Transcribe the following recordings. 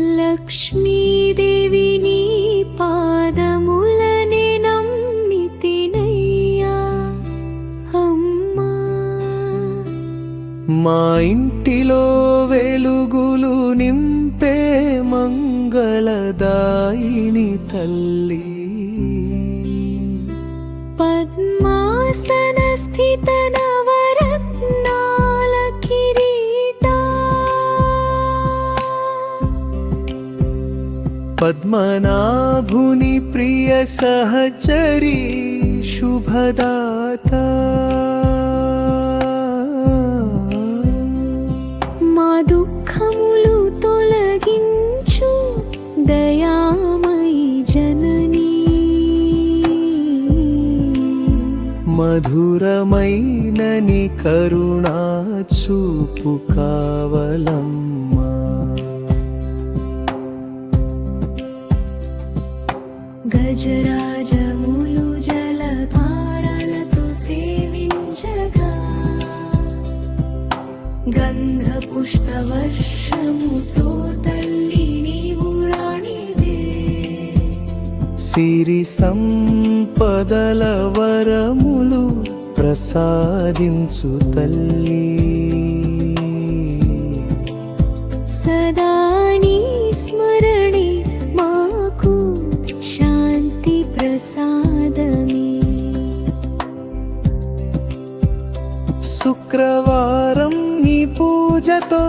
లక్ష్మీదేవి నీ పాదములనే నమ్మితినయ్యా. అమ్మా. మా ఇంటిలో వెలుగులు నింపే మంగళదాయిని తల్లి. పద్మనాభుని ప్రియ సహచరి శుభదాత. మా దుఃఖములు తొలగించు దయామయి జననీ. మధురమైనని కరుణా చూపు కావలమ్మా గజరాజములు జలధారలతో సేవించగా గంధ పుష్ప తల్లి నీవు రాణివే. సిరి సంపదల వరములు ప్రసాదించు తల్లి. శుక్రవారం నీ పూజతో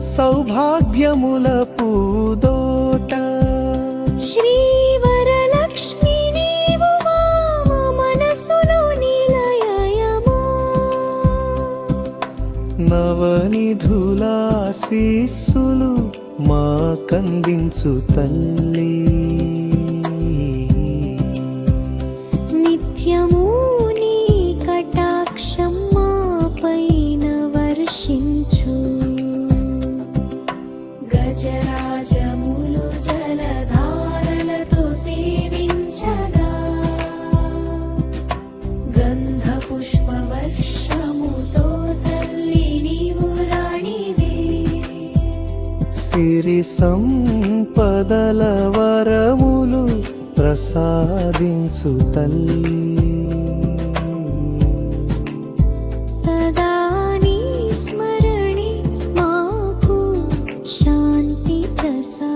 సౌభాగ్యముల పూదోట. శ్రీ నవనిధులాశీస్సులు మా కందించు తల్లి. సిరి సంపదల వరములు ప్రసాదించు తల్లి. సదా నీ స్మరణి మాకు శాంతి ప్రసాద